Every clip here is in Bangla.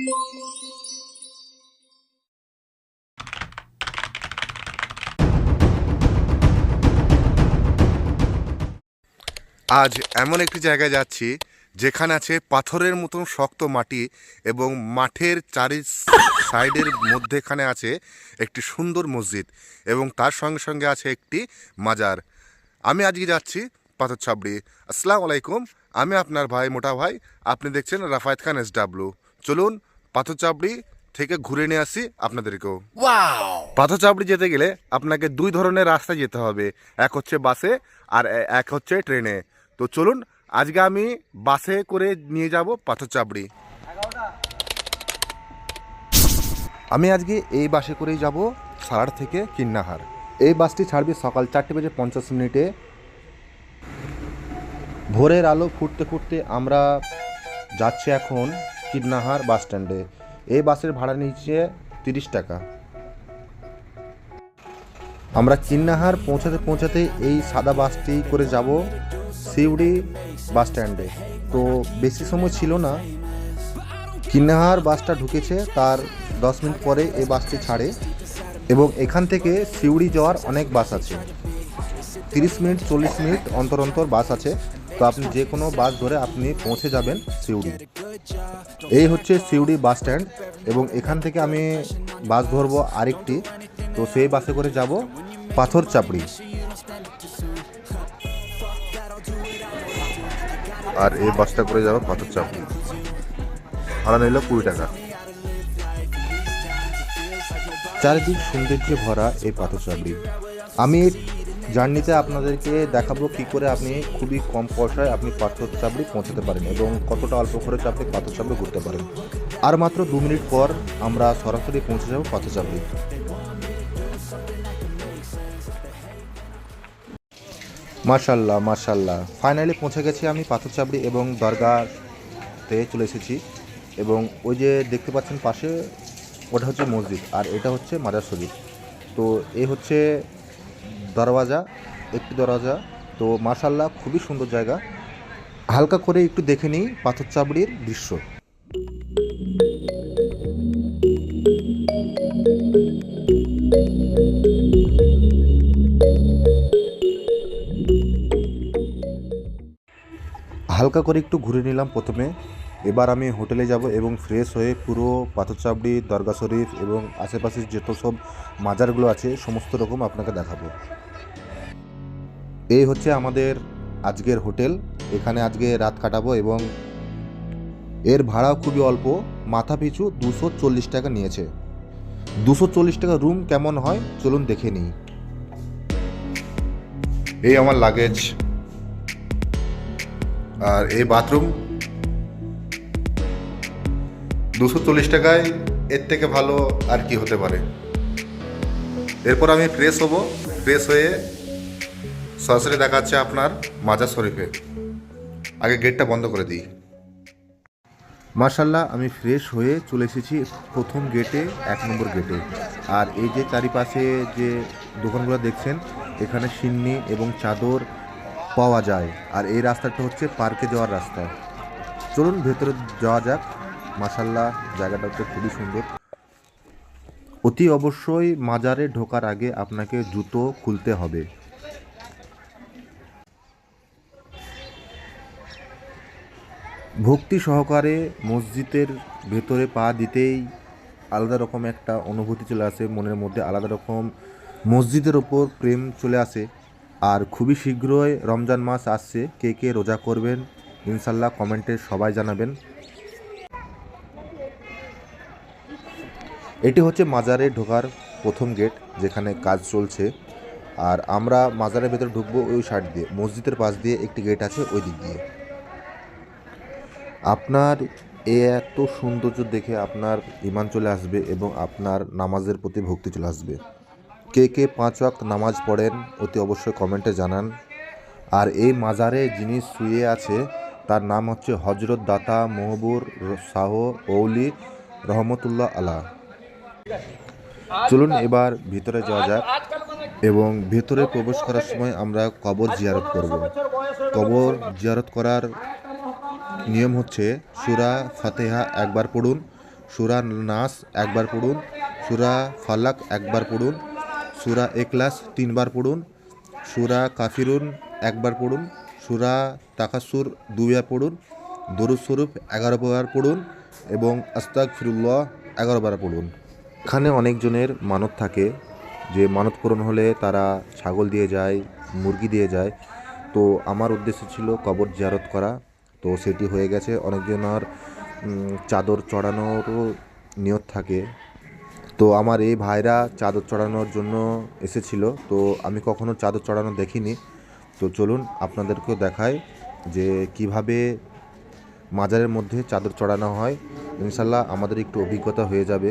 আজ এমন একটি জায়গায় যাচ্ছি, যেখানে আছে পাথরের মতন শক্ত মাটি এবং মাঠের চারি সাইডের মধ্যেখানে আছে একটি সুন্দর মসজিদ এবং তার সঙ্গে সঙ্গে আছে একটি মাজার। আমি আজকে যাচ্ছি পাথর ছাবড়ি আসসালামু আলাইকুম, আমি আপনার ভাই, মোটা ভাই। আপনি দেখছেন রাফায়েত খান এস ডাব্লু চলুন পাথর চাবড়ি থেকে ঘুরে নিয়ে আসি আপনাদেরকেও। পাথর চাপড়ি যেতে গেলে আপনাকে দুই ধরনের রাস্তায় যেতে হবে। এক হচ্ছে বাসে আর এক হচ্ছে ট্রেনে। তো চলুন আজকে আমি বাসে করে নিয়ে যাব পাথর চাপড়ি আমি আজকে এই বাসে করেই যাব সারার থেকে কিন্নাহার। এই বাসটি ছাড়বে সকাল চারটে বেজে পঞ্চাশ মিনিটে। ভোরের আলো ফুটতে ফুটতে আমরা যাচ্ছি এখন কিন্নাহার বাস স্ট্যান্ডে। এই বাসের ভাড়া নিচ্ছে তিরিশ টাকা। আমরা কিন্নাহার পৌঁছাতে পৌঁছাতে এই সাদা বাসটি করে যাব সিউড়ি বাস স্ট্যান্ডে। তো বেশি সময় ছিল না। কিন্নাহার বাসটা ঢুকেছে তার দশ মিনিট পরে এই বাসটি ছাড়ে এবং এখান থেকে সিউড়ি যাওয়ার অনেক বাস আছে। তিরিশ মিনিট, চল্লিশ মিনিট অন্তর অন্তর বাস আছে। তো আপনি যে কোনো বাস ধরে আপনি পৌঁছে যাবেন সিউড়ি। এই হচ্ছে সিউড়ি বাস স্ট্যান্ড এবং এখান থেকে আমি বাস ধরবো আরেকটি। তো সেই বাসে করে যাব পাথর চাপড়ি। আর এই বাসটা করে যাব পাথর চাপড়ি। ভাড়া নিল কুড়ি টাকা। চারিদিক সৌন্দর্যে ভরা এই পাথর চাপড়ি। আমি জার্নিতে আপনাদেরকে দেখাবো কি করে আপনি খুবই কম পয়সায় আপনি পাথর চাপড়ি পৌঁছাতে পারেন এবং কতটা অল্প খরচে আপনি পাথর চাপড়ি ঘুরতে পারেন। আর মাত্র দু মিনিট পর আমরা সরাসরি পৌঁছে যাব পাথর চাপড়ি মার্শাল্লাহ মার্শাল্লাহ ফাইনালি পৌঁছে গেছি আমি পাথর চাপড়ি এবং দরগাতে চলে এসেছি এবং ওই যে দেখতে পাচ্ছেন পাশে ওটা হচ্ছে মসজিদ আর এটা হচ্ছে মাজার শরীফ তো এই হচ্ছে দরওয়াজা, একটি দরওয়াজা। তো মার্শাল্লাহ খুবই সুন্দর জায়গা। হালকা করে একটু দেখে নিই পাথর চাপড়ির দৃশ্য। হালকা করে একটু ঘুরে নিলাম প্রথমে। এবার আমি হোটেলে যাব এবং ফ্রেশ হয়ে পুরো পাথরচাবড়ি দরগা শরীফ এবং আশেপাশের যত সব মাজারগুলো আছে, সমস্ত রকম আপনাকে দেখাবো। এই হচ্ছে আমাদের আজকের হোটেল। এখানে আজকে রাত কাটাবো এবং এর ভাড়াও খুবই অল্প। মাথা পিছু দুশো চল্লিশ টাকা নিয়েছে। দুশো চল্লিশ টাকা রুম কেমন হয় চলুন দেখে নিই। এই আমার লাগেজ। আর এই বাথরুম। দুশো চল্লিশ টাকায় এর থেকে ভালো আর কি হতে পারে। এরপর আমি ফ্রেশ হব। ফ্রেশ হয়ে সরাসরি দেখাচ্ছে আপনার মাজার শরীফে। আগে গেটটা বন্ধ করে দিই। মার্শাল্লাহ আমি ফ্রেশ হয়ে চলে এসেছি প্রথম গেটে, এক নম্বর গেটে। আর এই যে চারিপাশে যে দোকানগুলো দেখছেন, এখানে সিন্নি এবং চাদর পাওয়া যায়। আর এই রাস্তাটা হচ্ছে পার্কে যাওয়ার রাস্তা। চলুন ভেতরে যাওয়া যাক। মাসাল্লাহ জায়গাটা হচ্ছে খুবই সুন্দর। অতি অবশ্যই মাজারে ঢোকার আগে আপনাকে জুতো খুলতে হবে। ভক্তি সহকারে মসজিদের ভেতরে পা দিতেই আলাদা রকম একটা অনুভূতি চলে আসে, মনের মধ্যে আলাদা রকম মসজিদের ওপর প্রেম চলে আসে। আর খুবই শীঘ্রই রমজান মাস আসছে, কে কে রোজা করবেন ইনশাল্লাহ কমেন্টে সবাই জানাবেন। এটি হচ্ছে মাজারে ঢোকার প্রথম গেট যেখানে কাজ চলছে। আর আমরা মাজারের ভেতরে ঢুকবো ওই সাইড দিয়ে, মসজিদের পাশ দিয়ে একটি গেট আছে ওই দিক দিয়ে। আপনার এ এত সৌন্দর্য দেখে আপনার ইমান চলে আসবে এবং আপনার নামাজের প্রতি ভক্তি চলে আসবে। কে কে পাঁচ ওয়াক্ত নামাজ পড়েন, অতি অবশ্যই কমেন্টে জানান। আর এই মাজারে যিনি শুয়ে আছে, তার নাম হচ্ছে হজরত দাতা মহবুর শাহ ওলি রহমতুল্লাহ আলা। চলুন এবার ভিতরে যাওয়া যাক এবং ভেতরে প্রবেশ করার সময় আমরা কবর জিয়ারত করব। কবর জিয়ারত করার নিয়ম হচ্ছে সুরা ফাতেহা একবার পড়ুন, সুরা নাস একবার পড়ুন, সুরা ফালাক একবার পড়ুন, সুরা এক্লাস তিনবার পড়ুন, সুরা কাফিরুন একবার পড়ুন, সুরা তাকাসুর দুইবার পড়ুন দরুদ এগারো বার পড়ুন এবং আস্তাক ফিরুল্লাহ এগারো বার পড়ুন। এখানে অনেকজনের মানত থাকে, যে মানত পূরণ হলে তারা ছাগল দিয়ে যায়, মুরগি দিয়ে যায়। তো আমার উদ্দেশ্য ছিল কবর জিয়ারত করা। তো সেটি হয়ে গেছে। অনেকজনের চাদর চড়ানোরও নিয়ত থাকে। তো আমার এই ভাইরা চাদর চড়ানোর জন্য এসেছিল। তো আমি কখনো চাদর চড়ানো দেখিনি। তো চলুন আপনাদেরকেও দেখাই যে কীভাবে মাজারের মধ্যে চাদর চড়ানো হয়। ইনশাল্লাহ আমাদের একটু অভিজ্ঞতা হয়ে যাবে।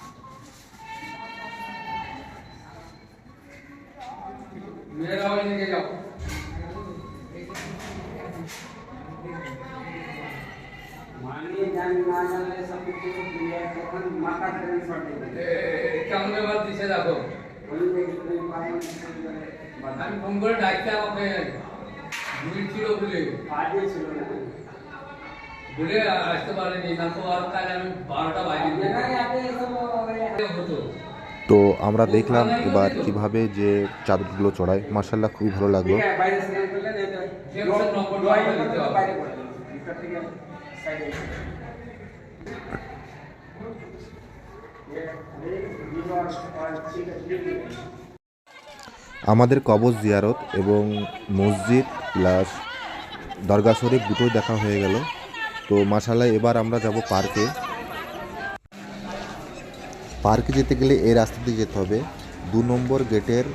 তো আমরা দেখলাম এবার কীভাবে যে চাদরগুলো চড়ায়। মার্শাল্লাহ খুবই ভালো লাগল। আমাদের কবর জিয়ারত এবং মসজিদ প্লাস দরগা শরীফ দুটোই দেখা হয়ে গেল। তো মাসাল্লাহ এবার আমরা যাব পার্কে। পার্কে যেতে গেলে এই রাস্তা দিয়ে যেতে হবে। দু নম্বর গেটের,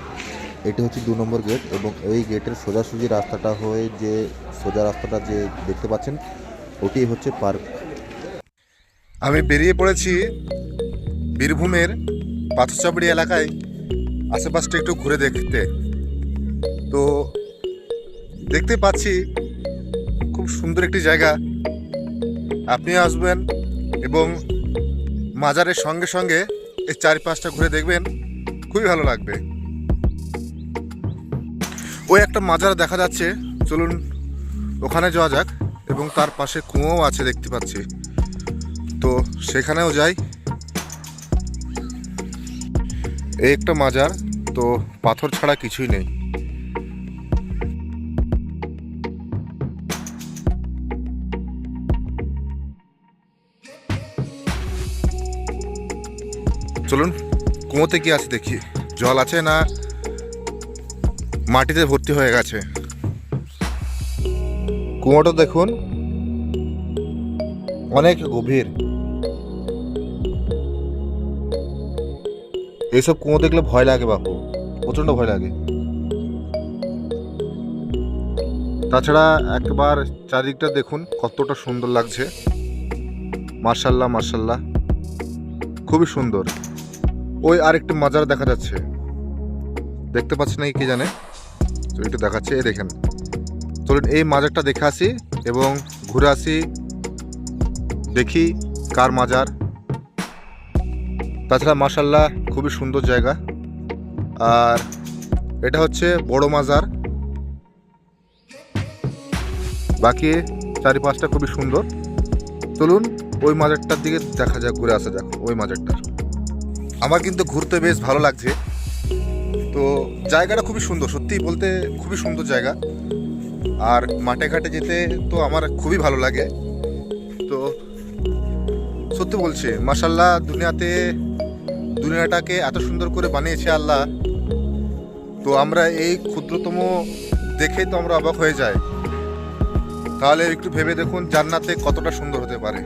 এটি হচ্ছে দু নম্বর গেট এবং এই গেটের সোজাসুজি রাস্তাটা হয়ে যে সোজা রাস্তাটা যে দেখতে পাচ্ছেন, ওটি হচ্ছে পার্ক। আমি বেরিয়ে পড়েছি বীরভূমের পাথরচাপড়ি এলাকায়, আশেপাশটা একটু ঘুরে দেখতে। তো দেখতে পাচ্ছি খুব সুন্দর একটি জায়গা। আপনিও আসবেন এবং মাজারের সঙ্গে সঙ্গে এই চারিপাশটা ঘুরে দেখবেন, খুবই ভালো লাগবে। ওই একটা মাজার দেখা যাচ্ছে, চলুন ওখানে যাওয়া যাক এবং তার পাশে কুঁয়োও আছে দেখতে পাচ্ছি। তো সেখানেও যাই। এই একটা মাজার, তো পাথর ছাড়া কিছুই নেই। চলুন, কুয়োতে কি আছে দেখি। জল আছে না মাটিতে ভর্তি হয়ে গেছে? কুয়োটা দেখুন, অনেক গভীর। এইসব কুয়ো দেখলে ভয় লাগে বাপু, প্রচণ্ড ভয় লাগে। তাছাড়া একবার চারিদিকটা দেখুন, কতটা সুন্দর লাগছে। মার্শাল্লাহ মার্শাল্লাহ খুবই সুন্দর। ওই আরেকটি মাজার দেখা যাচ্ছে। দেখতে পাচ্ছি না কি জানে? তো একটু দেখাচ্ছে, এই দেখেন। চলুন, এই মাজারটা দেখে আসি এবং ঘুরে আসি, দেখি কার মাজার। তাছাড়া মাসাল্লাহ খুবই সুন্দর জায়গা। আর এটা হচ্ছে বড় মাজার। বাকি চারিপাশটা খুবই সুন্দর। চলুন ওই মাজারটার দিকে দেখা যাক, ঘুরে আসা যাক ওই মাজারটার। আমার কিন্তু ঘুরতে বেশ ভালো লাগছে। তো জায়গাটা খুবই সুন্দর সত্যি বলতে খুবই সুন্দর জায়গা। আর মাঠে ঘাটে যেতে তো আমার খুবই ভালো লাগে। তো সত্যি বলছি মাসাল্লাহ দুনিয়াতে দুনিয়াটাকে এত সুন্দর করে বানিয়েছে আল্লাহ, তো আমরা এই ক্ষুদ্রতম দেখেই তো আমরা অবাক হয়ে যাই। তাহলে একটু ভেবে দেখুন জান্নাতে কতটা সুন্দর হতে পারে।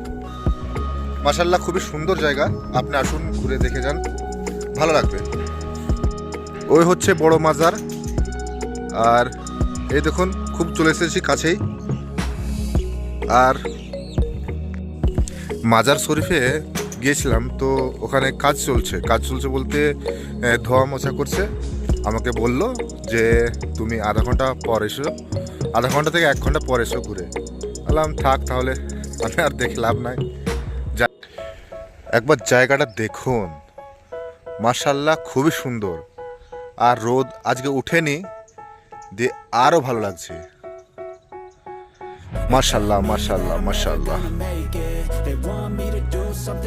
মাসাল্লাহ খুবই সুন্দর জায়গা। আপনি আসুন, ঘুরে দেখে যান। ভালো লাগবে। ওই হচ্ছে বড় মাজার। আর এই দেখুন, খুব চলে এসেছি কাছেই। আর মাজার শরীফে গিয়েছিলাম, তো ওখানে কাজ চলছে। কাজ চলছে বলতে ধোয়া মোছা করছে। আমাকে বলল যে, তুমি আধা ঘণ্টা পর এসো। আধা ঘণ্টা থেকে এক ঘণ্টা পর এসো ঘুরে। বললাম, থাক তাহলে, আমি আর দেখে লাভ নাই। একবার জায়গাটা দেখুন। মার্শাল্লাহ খুবই সুন্দর। আর রোদ আজকে উঠেনি, দিয়ে আরও ভালো লাগছে। মার্শাল্লাহ মার্শাল্লাহ মার্শাল্লাহ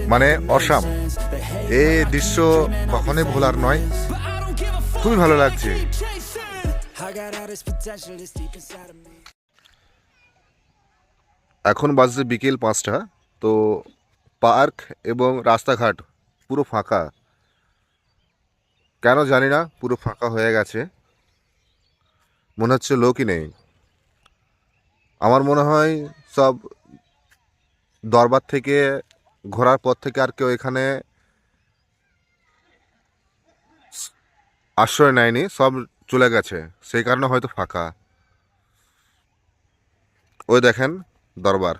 মানে অসাম। এই দৃশ্য কখনোই ভোলার নয়। খুবই ভালো লাগছে. এখন বাজছে বিকেল পাঁচটা। তো পার্ক এবং রাস্তাঘাট পুরো ফাঁকা। কেন জানি না, পুরো ফাঁকা হয়ে গেছে। মনে হচ্ছে লোকই নেই। আমার মনে হয় সব দরবার থেকে, ঘোরার পর থেকে আর কেউ এখানে আশ্রয় নেয়নি, সব চলে গেছে। সেই কারণে হয়তো ফাঁকা। ওই দেখেন দরবার,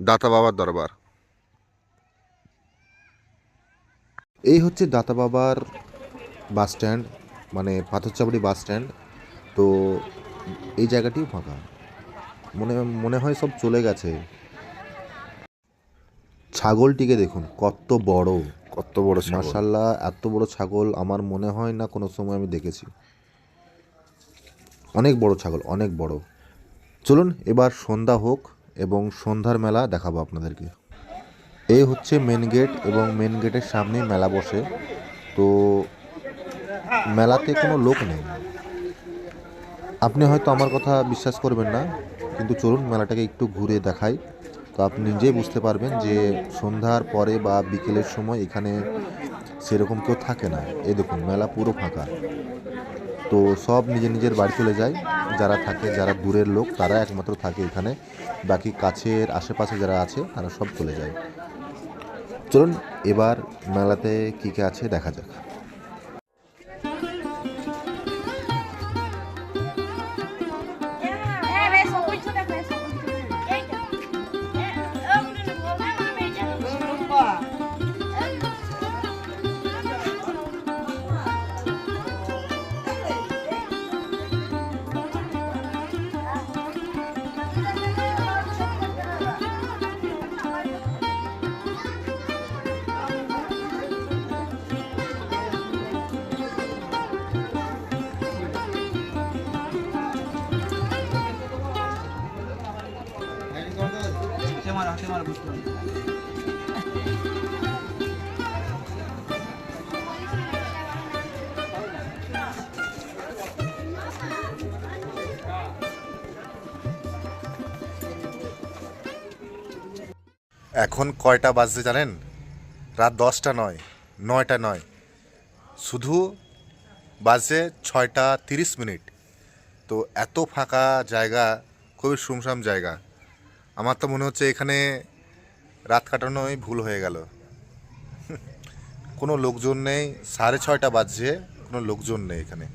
দাতা বাবার দরবার। এই হচ্ছে দাতা বাবার বাস স্ট্যান্ড মানে পাথরচাপড়ি বাস স্ট্যান্ড। তো এই জায়গাটিও ফাঁকা। মনে মনে হয় সব চলে গেছে। ছাগলটিকে দেখুন কত বড়। কত বড় মার্শাল্লাহ এত বড় ছাগল আমার মনে হয় না কোনো সময় আমি দেখেছি। অনেক বড় ছাগল অনেক বড়। চলুন এবার সন্ধ্যা হোক এবং সন্ধ্যার মেলা দেখাবো আপনাদেরকে। এই হচ্ছে মেন গেট এবং মেন গেটের সামনেই মেলা বসে। তো মেলাতে কোনো লোক নেই। আপনি হয়তো আমার কথা বিশ্বাস করবেন না কিন্তু চলুন মেলাটাকে একটু ঘুরে দেখাই। তো আপনি নিজেই বুঝতে পারবেন যে সন্ধ্যার পরে বা বিকেলের সময় এখানে সেরকম কেউ থাকে না। এই দেখুন, মেলা পুরো ফাঁকা। তো সব নিজের নিজের বাড়ি চলে যায়। যারা থাকে, যারা দূরের লোক, তারা একমাত্র থাকে এখানে। বাকি কাছের আশেপাশে যারা আছে, তারা সব চলে যায়। চলুন এবার মেলাতে কী কী আছে দেখা যাক। এখন কয়টা বাজছে জানেন? রাত দশটা নয়, নয়টা নয়। শুধু বাজছে ছয়টা তিরিশ মিনিট। তো এত ফাঁকা জায়গা, খুবই সুমসাম জায়গা। আমার তো মনে হচ্ছে এখানে রাত কাটানোই ভুল হয়ে গেল। কোনো লোকজন নেই, সাড়ে ছয়টা বাজছে, কোনো লোকজন নেই এখানে।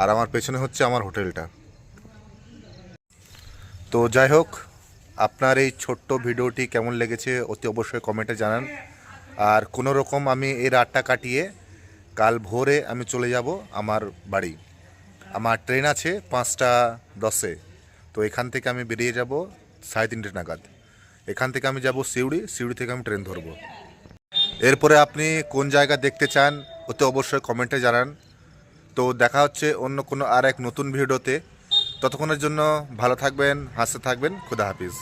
আর আমার পেছনে হচ্ছে আমার হোটেলটা। তো যাই হোক, আপনার এই ছোট্ট ভিডিওটি কেমন লেগেছে অতি অবশ্যই কমেন্টে জানান। আর কোনো রকম আমি এই রাতটা কাটিয়ে কাল ভোরে আমি চলে যাব আমার বাড়ি। আমার ট্রেন আছে পাঁচটা দশে। তো এখান থেকে আমি বেরিয়ে যাব সাড়ে তিনটে নাগাদ। এখান থেকে আমি যাব সিউড়ি সিউড়ি থেকে আমি ট্রেন ধরব। এরপরে আপনি কোন জায়গা দেখতে চান, ওতে অবশ্যই কমেন্টে জানান। তো দেখা হচ্ছে অন্য কোনো আর এক নতুন ভিডিওতে। ততক্ষণের জন্য ভালো থাকবেন, হাসতে থাকবেন, খুদা হাফিজ।